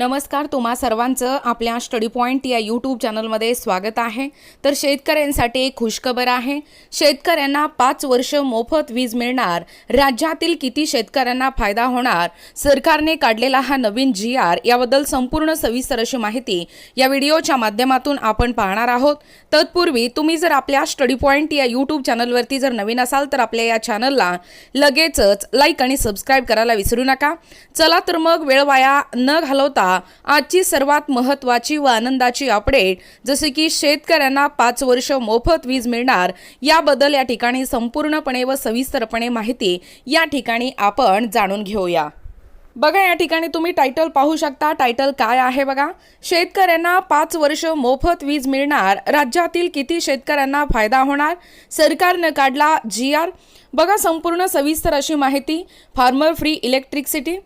नमस्कार तुम्हा सर्वांचं आपल्या स्टडी पॉईंट या यूट्यूब चॅनलमध्ये स्वागत आहे. तर शेतकऱ्यांसाठी एक खुशखबर आहे. शेतकऱ्यांना पाच वर्ष मोफत वीज मिळणार. राज्यातील किती शेतकऱ्यांना फायदा होणार? सरकारने काढलेला हा नवीन जी आर याबद्दल संपूर्ण सविस्तर अशी माहिती या व्हिडिओच्या माध्यमातून आपण पाहणार आहोत. तत्पूर्वी तुम्ही जर आपल्या स्टडी पॉईंट या यूट्यूब चॅनलवरती जर नवीन असाल तर आपल्या या चॅनलला लगेचच लाईक आणि सबस्क्राईब करायला विसरू नका. चला तर मग वेळ वाया न घालवता आजची सर्वात महत्त्वाची व आनंदाची अपडेट जसे की शेतकऱ्यांना पाच वर्ष मोफत वीज मिळणार याबद्दल या ठिकाणी संपूर्णपणे व सविस्तरपणे माहिती या ठिकाणी आपण जाणून घेऊया. बघा या ठिकाणी तुम्ही टायटल पाहू शकता. टायटल काय आहे बघा? शेतकऱ्यांना पाच वर्ष मोफत वीज मिळणार. राज्यातील किती शेतकऱ्यांना फायदा होणार? सरकारनं काढला जी आर बघा संपूर्ण सविस्तर अशी माहिती. फार्मर फ्री इलेक्ट्रिसिटी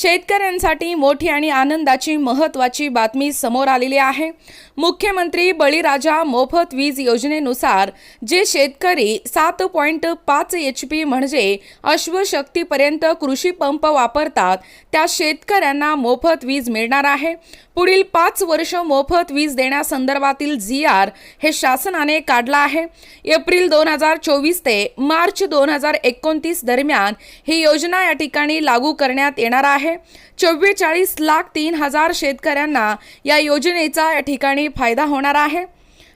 शेतकऱ्यांसाठी मोठी आणि आनंदाची महत्त्वाची बातमी समोर आलेली आहे. मुख्यमंत्री बळीराजा मोफत वीज योजनेनुसार जे शेतकरी सात पॉईंट पाच एच पी म्हणजे अश्वशक्तीपर्यंत कृषी पंप वापरतात त्या शेतकऱ्यांना मोफत वीज मिळणार आहे. पुढील पाच वर्ष मोफत वीज देण्यासंदर्भातील जी आर हे शासनाने काढला आहे. एप्रिल दोन हजार चोवीस ते मार्च दोन हजार एकोणतीस दरम्यान ही योजना या ठिकाणी लागू करण्यात येणार आहे. चव्वेचाळीस लाख तीन हजार शेतकऱ्यांना या योजनेचा या ठिकाणी फायदा होणार आहे.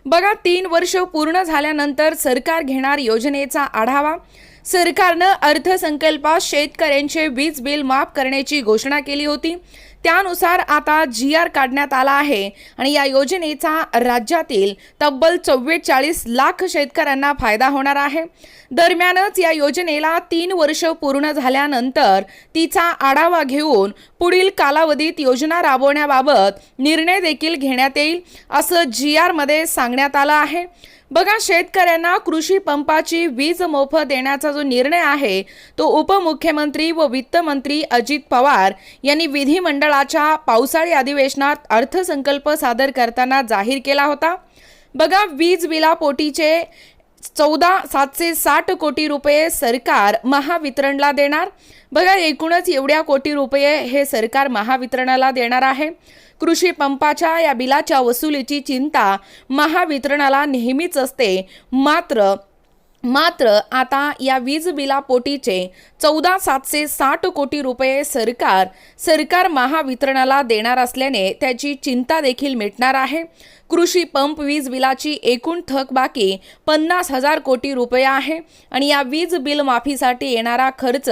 बघा तीन वर्ष पूर्ण झाल्यानंतर सरकार घेणार योजनेचा आढावा. सरकारनं अर्थसंकल्पात शेतकऱ्यांचे वीज बिल माफ करण्याची घोषणा केली होती. त्यानुसार आता जी आर काढण्यात आला आहे. आणि या योजनेचा राज्यातील तब्बल चव्वेचाळीस लाख शेतकऱ्यांना फायदा होणार आहे. दरम्यानच या योजनेला तीन वर्ष पूर्ण झाल्यानंतर तिचा आढावा घेऊन पुढील कालावधीत योजना राबवण्याबाबत निर्णय देखील घेण्यात येईल असं जी आरमध्ये सांगण्यात आलं आहे. बघा शेतकऱ्यांना कृषी पंपाची वीज मोफत देण्याचा जो निर्णय आहे तो उपमुख्यमंत्री व वित्तमंत्री अजित पवार यांनी विधिमंडळाच्या पावसाळी अधिवेशनात अर्थसंकल्प सादर करताना जाहीर केला होता. बघा वीज बिलापोटीचे चौदा सातशे साठ कोटी रुपये सरकार महावितरणला देणार. बघा एकूणच एवढ्या कोटी रुपये हे सरकार महावितरणाला देणार आहे. कृषी पंपाच्या या बिलाच्या वसुलीची चिंता महावितरणाला नेहमीच असते. मात्र मात्र आता या वीज बिलापोटीचे चौदा सातशे साठ कोटी रुपये सरकार सरकार महावितरणाला देणार असल्याने त्याची चिंता देखील मिटणार आहे. कृषी पंप वीज बिलाची एकूण थकबाकी पन्नास हजार कोटी रुपये आहे आणि या वीज बिल माफीसाठी येणारा खर्च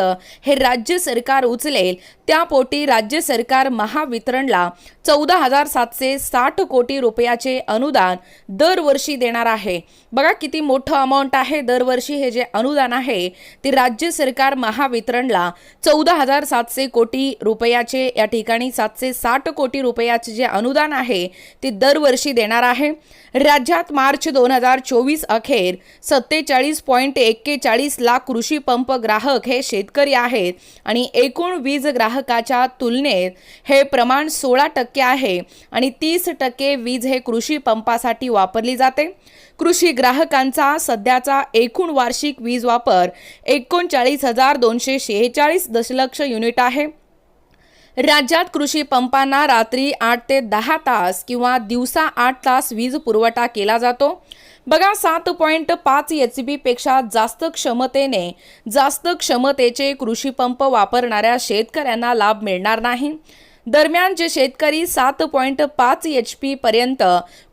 हे राज्य सरकार उचलेल. त्यापोटी राज्य सरकार महावितरणला चौदा हजार सातशे साठ कोटी रुपयाचे अनुदान दरवर्षी देणार आहे. बघा किती मोठं अमाऊंट आहे दरवर्षी हे जे अनुदान आहे ते राज्य सरकार महावितरणला चौदा हजार सातशे कोटी रुपयाचे या ठिकाणी सातशे साठ कोटी रुपयाचे जे अनुदान आहे ते दरवर्षी देणार आहे. राज्यात मार्च दोन हजार चोवीस अखेर सत्तेचाळीस पॉईंट एक्केचाळीस लाख कृषी पंप ग्राहक हे शेतकरी आहेत आणि एकूण वीज ग्राहकाच्या तुलनेत हे प्रमाण सोळा टक्के आहे आणि तीस टक्के वीज हे कृषी पंपासाठी वापरली जाते. कृषी ग्राहकांचा सध्याचा एक एकूण वार्षिक वीज वापर एकोणचाळीस हजार दोनशे शेहेचाळीस दशलक्ष युनिट आहे. राज्यात कृषी पंपांना रात्री आठ ते दहा तास किंवा दिवसा आठ तास वीज पुरवठा केला जातो. बघा सात पॉईंट पाच एच पेक्षा जास्त क्षमतेने जास्त क्षमतेचे कृषी पंप वापरणाऱ्या शेतकऱ्यांना लाभ मिळणार नाही. दरम्यान जे शेतकरी सात पॉईंट पाच एच पी पर्यंत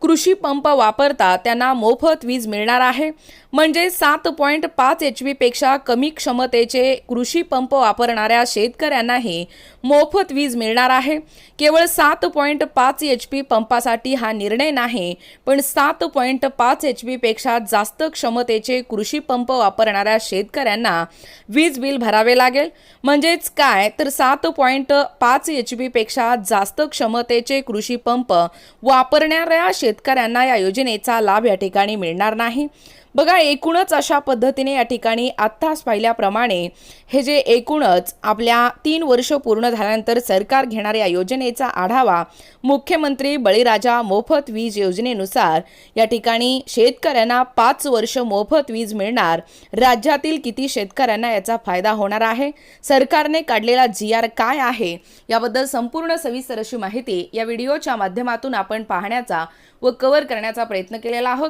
कृषी पंप वापरतात त्यांना मोफत वीज मिळणार आहे. म्हणजे सात पॉईंट पाच एच पेक्षा कमी क्षमतेचे कृषी पंप वापरणाऱ्या शेतकऱ्यांनाही मोफत वीज मिळणार आहे. केवळ सात पॉईंट पाच एच पी पंपासाठी हा निर्णय नाही पण सात पॉईंट पाच एच पेक्षा जास्त क्षमतेचे कृषी पंप वापरणाऱ्या शेतकऱ्यांना वीज बिल भरावे लागेल. म्हणजेच काय? तर सात पॉईंट पाच एच पेक्षा जास्त क्षमतेचे कृषी पंप वापरणाऱ्या शेतकऱ्यांना या योजनेचा लाभ या ठिकाणी मिळणार नाही. बघा एकूणच अशा पद्धतीने या ठिकाणी आत्ताच पाहिल्याप्रमाणे हे जे एकूणच आपल्या तीन वर्ष पूर्ण पूर्ण झाल्यानंतर सरकार घेणाऱ्या योजनेचा आढावा मुख्यमंत्री बळीराजा मोफत वीज योजनेनुसार. या ठिकाणी शेतकऱ्यांना पाच वर्ष मोफत वीज मिळणार. राज्यातील किती शेतकऱ्यांना याचा फायदा होणार आहे? सरकारने काढलेला जी आर काय आहे? याबद्दल संपूर्ण सविस्तर अशी माहिती या व्हिडिओच्या माध्यमातून आपण पाहण्याचा व कव्हर करण्याचा प्रयत्न केलेला आहोत.